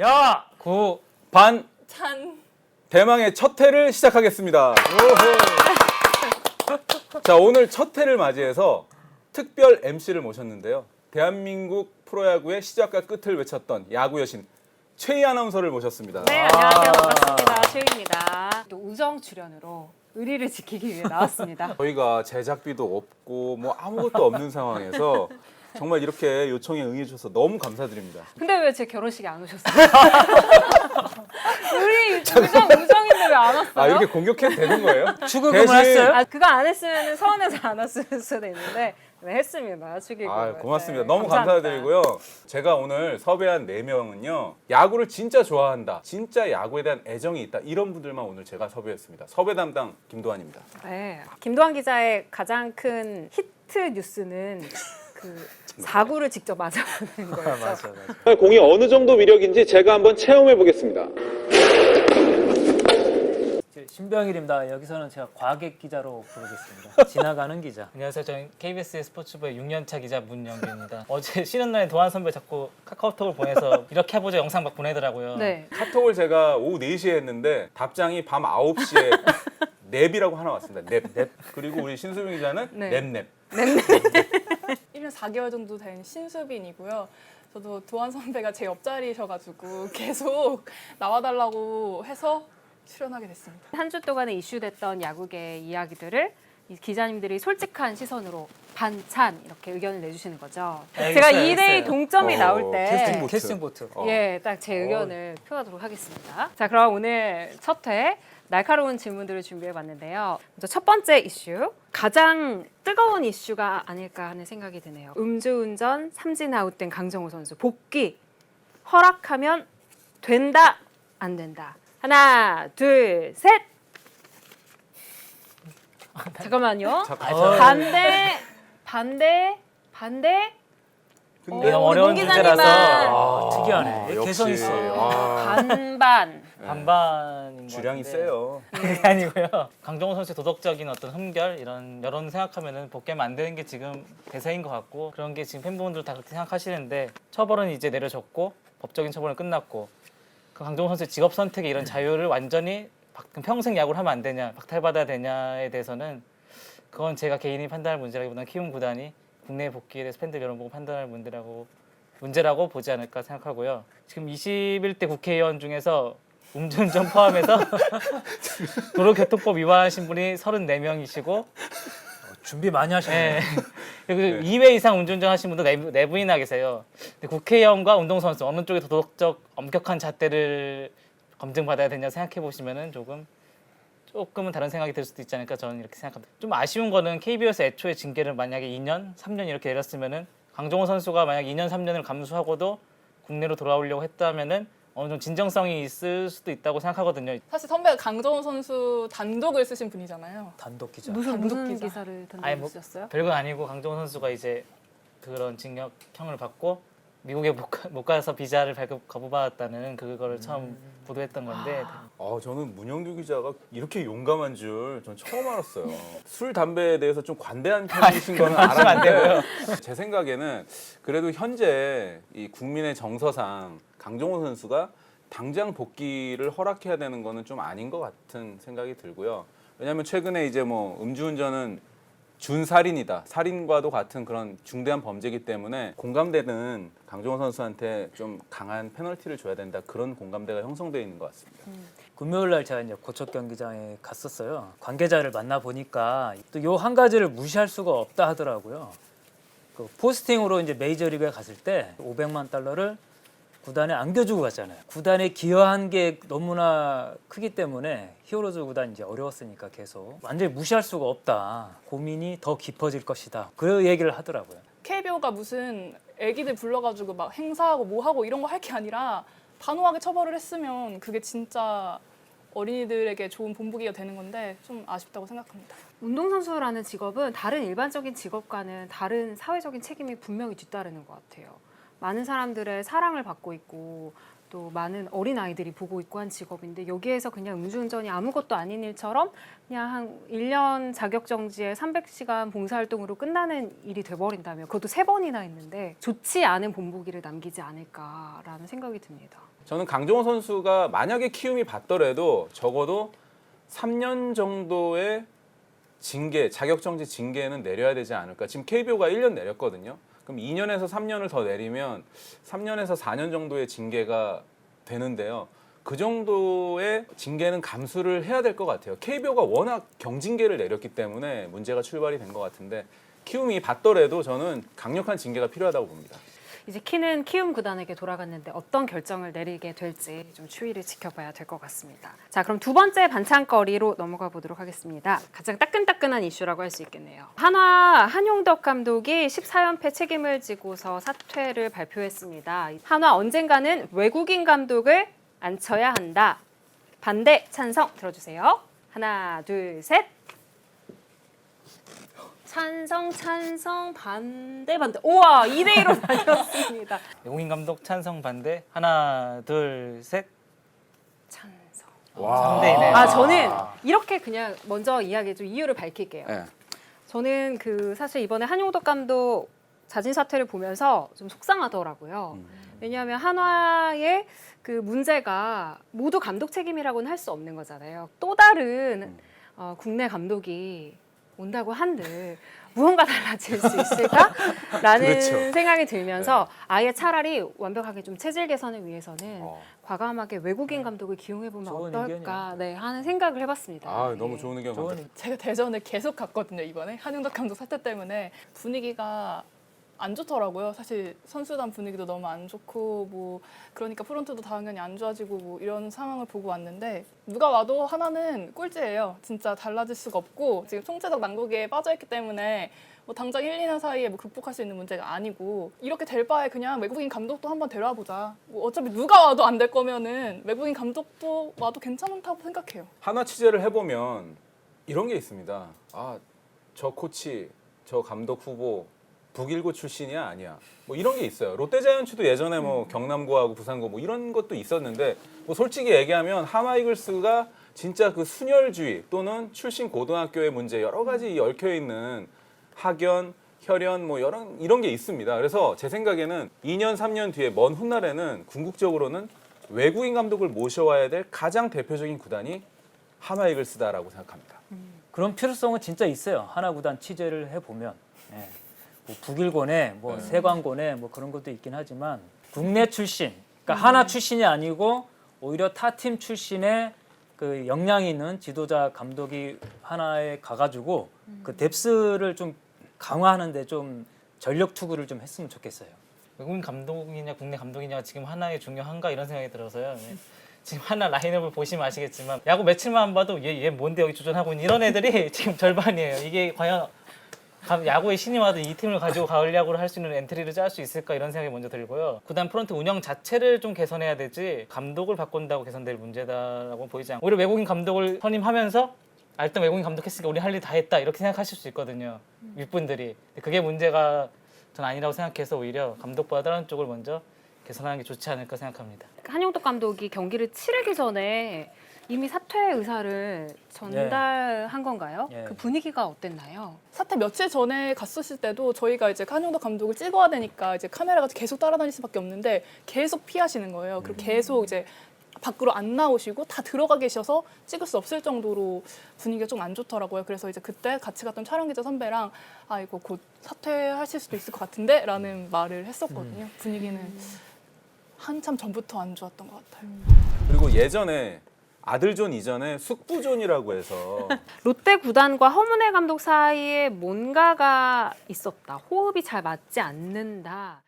야! 구 반 찬 대망의 첫 회를 시작하겠습니다. 자 오늘 첫 회를 맞이해서 특별 MC를 모셨는데요. 대한민국 프로야구의 시작과 끝을 외쳤던 야구 여신 최희 아나운서를 모셨습니다. 네, 안녕하세요. 반갑습니다. 최입니다. 또 우정 출연으로 의리를 지키기 위해 나왔습니다. 저희가 제작비도 없고 뭐 아무것도 없는 상황에서 정말 이렇게 요청에 응해주셔서 너무 감사드립니다. 근데 왜 제 결혼식에 안 오셨어요? 우리 우정 우정인데 왜 안 왔어요? 아 이렇게 공격해도 되는 거예요? 축의금을 대신- 했어요? 아, 그거 안 했으면 서운해서 안 왔을 수도 있는데 네, 했습니다. 축의금. 아 고맙습니다. 네, 너무 감사합니다. 감사드리고요. 제가 오늘 섭외한 네 명은요 야구를 진짜 좋아한다, 진짜 야구에 대한 애정이 있다 이런 분들만 오늘 제가 섭외했습니다. 섭외 담당 김도환입니다. 네. 김도환 기자의 가장 큰 히트 뉴스는 그 사구를 직접 맞아보는 거였죠. 맞아, 맞아. 공이 어느 정도 위력인지 제가 한번 체험해 보겠습니다. 신병일입니다. 여기서는 제가 과객 기자로 부르겠습니다. 지나가는 기자. 안녕하세요. 저는 KBS 스포츠부의 6년차 기자 문영규입니다. 어제 쉬는 날에 도한 선배 자꾸 카카오톡을 보내서 이렇게 해보자 영상 막 보내더라고요. 네. 카톡을 제가 오후 4시에 했는데 답장이 밤 9시에 넵이라고 하나 왔습니다. 넵. 넵. 그리고 우리 신수빈 기자는 네. 넵넵. 1년 4개월 정도 된 신수빈이고요. 저도 도한 선배가 제 옆자리셔가지고 계속 나와달라고 해서 출연하게 됐습니다. 한 주 동안에 이슈됐던 야구계 이야기들을 이 기자님들이 솔직한 시선으로 반찬 이렇게 의견을 내주시는 거죠. 알겠어요, 제가 알겠어요. 2대2 동점이 어, 나올 때 캐스팅 보트. 캐스팅 보트. 어. 예, 딱 제 의견을 표하도록 하겠습니다. 자, 그럼 오늘 첫 회 날카로운 질문들을 준비해 봤는데요. 먼저 첫 번째 이슈. 가장 뜨거운 이슈가 아닐까 하는 생각이 드네요. 음주운전 삼진 아웃된 강정호 선수 복귀 허락하면 된다 안 된다. 하나, 둘, 셋. 잠깐만요. 잠깐. 어. 반대, 반대, 반대. 근데 너무 어, 어려운 문제라서 아, 특이하네. 아, 개성. 있어. 아, 반반. 반반인 것 주량이 같은데. 세요. 그게 아니고요. 강정호 선수의 도덕적인 어떤 흠결 이런 여론 생각하면은 복귀하면 안 되는 게 지금 대세인 것 같고 그런 게 지금 팬분들 다 그렇게 생각하시는데 처벌은 이제 내려졌고 법적인 처벌은 끝났고 그 강정호 선수의 직업 선택의 이런 자유를 완전히 박- 평생 야구를 하면 안 되냐 박탈받아야 되냐에 대해서는 그건 제가 개인이 판단할 문제라기보다는 키움 구단이 국내 복귀에 대해서 팬들 여론 보고 판단할 문제라고 문제라고 보지 않을까 생각하고요. 지금 21대 국회의원 중에서 음주운전 포함해서 도로교통법 위반하신 분이 34명이시고 준비 많이 하셨네. 예. 그리고 2회 이상 음주운전 하신 분도 네, 네 분이나 계세요. 근데 국회의원과 운동선수 어느 쪽이 더 도덕적 엄격한 잣대를 검증받아야 되냐 생각해 보시면은 조금 조금은 다른 생각이 들 수도 있지 않을까 저는 이렇게 생각합니다. 좀 아쉬운 거는 KBO에서 애초에 징계를 만약에 2년, 3년 이렇게 내렸으면은 강정호 선수가 만약 2년, 3년을 감수하고도 국내로 돌아오려고 했다면은 어느 정도 진정성이 있을 수도 있다고 생각하거든요. 사실 선배가 강정호 선수 단독을 쓰신 분이잖아요. 단독 기자. 무슨 단독 무슨 기사. 기사를 아니, 뭐- 던져주셨어요? 별건 아니고 강정호 선수가 이제 그런 징역형을 받고 미국에 못, 가, 못 가서 비자를 발급 거부받았다는 그거를 처음 보도했던 건데 아, 저는 문영규 기자가 이렇게 용감한 줄 전 처음 알았어요. 술 담배에 대해서 좀 관대한 편이신 거는 알았는데 제 생각에는 그래도 현재 이 국민의 정서상 강정호 선수가 당장 복귀를 허락해야 되는 거는 좀 아닌 것 같은 생각이 들고요. 왜냐하면 최근에 이제 뭐 음주운전은 준살인이다. 살인과도 같은 그런 중대한 범죄이기 때문에 공감대는 강정호 선수한테 좀 강한 페널티를 줘야 된다. 그런 공감대가 형성되어 있는 것 같습니다. 금요일 날 제가 이제 고척 경기장에 갔었어요. 관계자를 만나 보니까 또 요 한 가지를 무시할 수가 없다 하더라고요. 그 포스팅으로 이제 메이저리그에 갔을 때 500만 달러를 구단에 안겨주고 갔잖아요. 구단에 기여한 게 너무나 크기 때문에 히어로즈 구단 이제 어려웠으니까 계속 완전히 무시할 수가 없다. 고민이 더 깊어질 것이다. 그 얘기를 하더라고요. KBO가 무슨 애기들 불러가지고 막 행사하고 뭐 하고 이런 거 할 게 아니라 단호하게 처벌을 했으면 그게 진짜 어린이들에게 좋은 본보기가 되는 건데 좀 아쉽다고 생각합니다. 운동선수라는 직업은 다른 일반적인 직업과는 다른 사회적인 책임이 분명히 뒤따르는 것 같아요. 많은 사람들의 사랑을 받고 있고 또 많은 어린 아이들이 보고 있고 한 직업인데 여기에서 그냥 음주운전이 아무것도 아닌 일처럼 그냥 한 1년 자격 정지에 300시간 봉사활동으로 끝나는 일이 돼버린다면 그것도 세 번이나 했는데 좋지 않은 본보기를 남기지 않을까라는 생각이 듭니다. 저는 강정호 선수가 만약에 키움이 받더라도 적어도 3년 정도의 징계, 자격 정지 징계는 내려야 되지 않을까. 지금 KBO가 1년 내렸거든요. 그럼 2년에서 3년을 더 내리면 3년에서 4년 정도의 징계가 되는데요. 그 정도의 징계는 감수를 해야 될 것 같아요. KBO가 워낙 경징계를 내렸기 때문에 문제가 출발이 된 것 같은데 키움이 받더라도 저는 강력한 징계가 필요하다고 봅니다. 이제 키는 키움 구단에게 돌아갔는데 어떤 결정을 내리게 될지 좀 추이를 지켜봐야 될 것 같습니다. 자, 그럼 두 번째 반찬거리로 넘어가 보도록 하겠습니다. 가장 따끈따끈한 이슈라고 할 수 있겠네요. 한화 한용덕 감독이 14연패 책임을 지고서 사퇴를 발표했습니다. 한화 언젠가는 외국인 감독을 앉혀야 한다. 반대 찬성 들어주세요. 하나, 둘, 셋. 찬성, 찬성, 반대, 반대. 우와, 2대 1로 나뉘었습니다. 외국인 감독 찬성 반대 하나 둘 셋. 찬성. 와. 3대2네요. 아, 저는 이렇게 그냥 먼저 이야기 좀 이유를 밝힐게요. 네. 저는 그 사실 이번에 한용덕 감독 자진 사퇴를 보면서 좀 속상하더라고요. 왜냐하면 한화의 그 문제가 모두 감독 책임이라고는 할 수 없는 거잖아요. 또 다른 어, 국내 감독이 온다고 한들 무언가 달라질 수 있을까라는 그렇죠. 생각이 들면서 아예 차라리 완벽하게 좀 체질 개선을 위해서는 어. 과감하게 외국인 감독을 기용해 보면 좋은 어떨까 네, 하는 생각을 해봤습니다. 아, 너무 예. 좋은 의견 좋은 같아요. 제가 대전을 계속 갔거든요 이번에 한용덕 감독 사태 때문에 분위기가 안 좋더라고요. 사실 선수단 분위기도 너무 안 좋고 뭐 그러니까 프론트도 당연히 안 좋아지고 뭐 이런 상황을 보고 왔는데 누가 와도 하나는 꼴찌예요. 진짜 달라질 수가 없고 지금 총체적 난국에 빠져 있기 때문에 뭐 당장 1, 2년 사이에 뭐 극복할 수 있는 문제가 아니고 이렇게 될 바에 그냥 외국인 감독도 한번 데려와 보자. 뭐 어차피 누가 와도 안 될 거면은 외국인 감독도 와도 괜찮다고 생각해요. 하나 취재를 해보면 이런 게 있습니다. 아, 저 코치, 저 감독 후보 북일고 출신이야 아니야. 뭐 이런 게 있어요. 롯데자이언츠도 예전에 뭐 경남고하고 부산고 뭐 이런 것도 있었는데 뭐 솔직히 얘기하면 하마이글스가 진짜 그 순혈주의 또는 출신 고등학교의 문제 여러 가지 얽혀 있는 학연 혈연 뭐 여러 이런 게 있습니다. 그래서 제 생각에는 2년 3년 뒤에 먼 훗날에는 궁극적으로는 외국인 감독을 모셔와야 될 가장 대표적인 구단이 하마이글스다라고 생각합니다. 그런 필요성은 진짜 있어요. 하나 구단 취재를 해 보면 예. 뭐 북일권에 뭐 세관권에 뭐 그런 것도 있긴 하지만 국내 출신, 그러니까 하나 출신이 아니고 오히려 타 팀 출신의 그 역량 있는 지도자 감독이 하나에 가가지고 그 뎁스를 좀 강화하는데 좀 전력 투구를 좀 했으면 좋겠어요. 외국인 감독이냐 국내 감독이냐가 지금 하나의 중요한가 이런 생각이 들어서요. 네. 지금 하나 라인업을 보시면 아시겠지만 야구 며칠만 봐도 얘, 얘 뭔데 여기 주전하고 있는 이런 애들이 지금 절반이에요. 이게 과연 감- 야구의 신이 와도 이 팀을 가지고 가을 야구를 할 수 있는 엔트리를 짤 수 있을까 이런 생각이 먼저 들고요. 구단 프런트 운영 자체를 좀 개선해야 되지 감독을 바꾼다고 개선될 문제다라고 보이지 않고 오히려 외국인 감독을 선임하면서 아, 일단 외국인 감독했으니까 우리 할 일 다 했다 이렇게 생각하실 수 있거든요. 윗분들이 근데 그게 문제가 전 아니라고 생각해서 오히려 감독보다 다른 쪽을 먼저 개선하는 게 좋지 않을까 생각합니다. 한용덕 감독이 경기를 치르기 전에 이미 사퇴 의사를 전달한 건가요? 예. 그 분위기가 어땠나요? 사태 며칠 전에 갔었을 때도 저희가 이제 한용덕 감독을 찍어야 되니까 이제 카메라가 계속 따라다닐 수밖에 없는데 계속 피하시는 거예요. 그리고 계속 이제 밖으로 안 나오시고 다 들어가 계셔서 찍을 수 없을 정도로 분위기가 좀 안 좋더라고요. 그래서 이제 그때 같이 갔던 촬영 기자 선배랑 아 이거 곧 사퇴하실 수도 있을 것 같은데라는 말을 했었거든요. 분위기는 한참 전부터 안 좋았던 것 같아요. 그리고 예전에 아들존 이전에 숙부존이라고 해서 롯데 구단과 허문회 감독 사이에 뭔가가 있었다. 호흡이 잘 맞지 않는다.